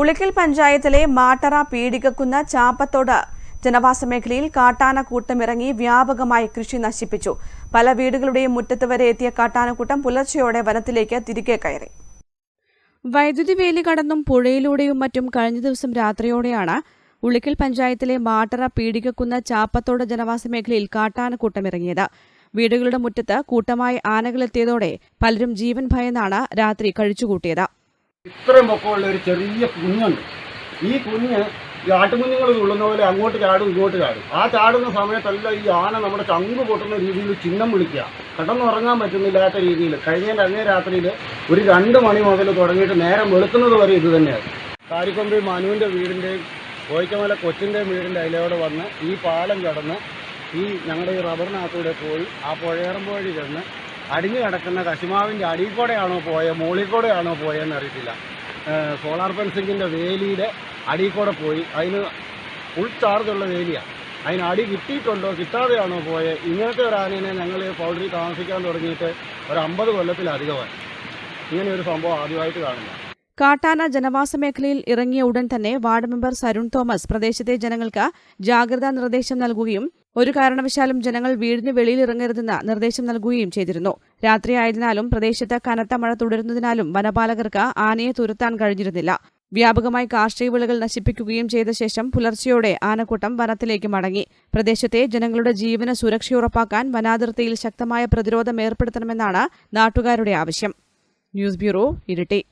ഉളിക്കൽ പഞ്ചായത്തിലെ മാട്ടറ പീടികക്കുന്ന ചാപ്പത്തോട് ജനവാസ മേഖലയിൽ കാട്ടാന കൂട്ടമിറങ്ങി വ്യാപകമായി കൃഷി നശിപ്പിച്ചു. പല വീടുകളുടെയും മുറ്റത്ത് വരെ എത്തിയ കാട്ടാനക്കൂട്ടം പുലർച്ചെയോടെ വനത്തിലേക്ക് തിരികെ കയറി. വൈദ്യുതി വേലി കടന്നും പുഴയിലൂടെയും മറ്റും കഴിഞ്ഞ ദിവസം രാത്രിയോടെയാണ് ഉളിക്കൽ പഞ്ചായത്തിലെ മാട്ടറ പീടികക്കുന്ന ചാപ്പത്തോട് ജനവാസ മേഖലയിൽ കാട്ടാനക്കൂട്ടമിറങ്ങിയത് വീടുകളുടെ മുറ്റത്ത് കൂട്ടമായി ആനകളെത്തിയതോടെ പലരും ജീവൻ ഭയന്നാണ് രാത്രി കഴിച്ചുകൂട്ടിയത്. ഇത്രയും പൊക്കമുള്ള ഒരു ചെറിയ കുഞ്ഞുണ്ട്. ഈ കുഞ്ഞ് ഈ ആട്ടുകുഞ്ഞുങ്ങൾ തുള്ളുന്ന പോലെ അങ്ങോട്ട് ചാടും ഇങ്ങോട്ട് ചാടും. ആ ചാടുന്ന സമയത്തെല്ലാം ഈ ആന നമ്മുടെ ചങ്ക് പൊട്ടുന്ന രീതിയിൽ ചിഹ്നം വിളിക്കുക. കിടന്നുറങ്ങാൻ പറ്റുന്നില്ലാത്ത രീതിയിൽ കഴിഞ്ഞ അങ്ങേ രാത്രിയിൽ ഒരു രണ്ട് മണി മുതൽ തുടങ്ങിയിട്ട് നേരം വെളുക്കുന്നത് വരെ ഇത് തന്നെയാണ്. കാരിക്കൊമ്പി മനുവിന്റെ വീടിന്റെയും കോയിക്കമല കൊച്ചിന്റെയും വീടിന്റെ അതിലൂടെ വന്ന് ഈ പാലം കടന്ന് ഈ ഞങ്ങളുടെ ഈ റബ്ബറിനകത്തൂടെ പോയി ആ പുഴയറമ്പ് വഴി ചെന്ന് അടിഞ്ഞു കിടക്കുന്ന കശുമാവിന്റെ അടിയിൽ കൂടെയാണോ പോയത് മുകളിൽ കൂടെയാണോ പോയതെന്ന് അറിയത്തില്ല. സോളാർ ഫെൻസിങ്ങിന്റെ വേലിയുടെ അടിയിൽ കൂടെ പോയി. അതിന് ഫുൾ ചാർജുള്ള വേലിയാണ് അതിന് അടി കിട്ടിയിട്ടുണ്ടോ കിട്ടാതെയാണോ പോയത് ഇങ്ങനത്തെ ഒരു ആനേനെ ഞങ്ങൾ പൗഡറി താമസിക്കാൻ തുടങ്ങിയിട്ട് ഒരു അമ്പത് കൊല്ലത്തിലധികമായി. ഇങ്ങനെ ഒരു സംഭവം ആദ്യമായിട്ട് കാണുന്നു. കാട്ടാന ജനവാസ മേഖലയിൽ ഇറങ്ങിയ ഉടൻ തന്നെ വാർഡ് മെമ്പർ സരുൺ തോമസ് പ്രദേശത്തെ ജനങ്ങൾക്ക് ജാഗ്രതാ നിർദ്ദേശം നൽകുകയും ഒരു കാരണവശാലും ജനങ്ങൾ വീടിന് വെളിയിൽ ഇറങ്ങരുതെന്ന് നിർദ്ദേശം നൽകുകയും ചെയ്തിരുന്നു. രാത്രിയായതിനാലും പ്രദേശത്ത് കനത്ത മഴ തുടരുന്നതിനാലും വനപാലകർക്ക് ആനയെ തുരത്താൻ കഴിഞ്ഞിരുന്നില്ല. വ്യാപകമായി കാർഷിക വിളകൾ നശിപ്പിക്കുകയും ചെയ്ത ശേഷം പുലർച്ചെയോടെ ആനക്കൂട്ടം വനത്തിലേക്ക് മടങ്ങി. പ്രദേശത്തെ ജനങ്ങളുടെ ജീവന സുരക്ഷ ഉറപ്പാക്കാൻ വനാതിർത്തിയിൽ ശക്തമായ പ്രതിരോധം ഏർപ്പെടുത്തണമെന്നാണ് നാട്ടുകാരുടെ ആവശ്യം. News bureau Iritty.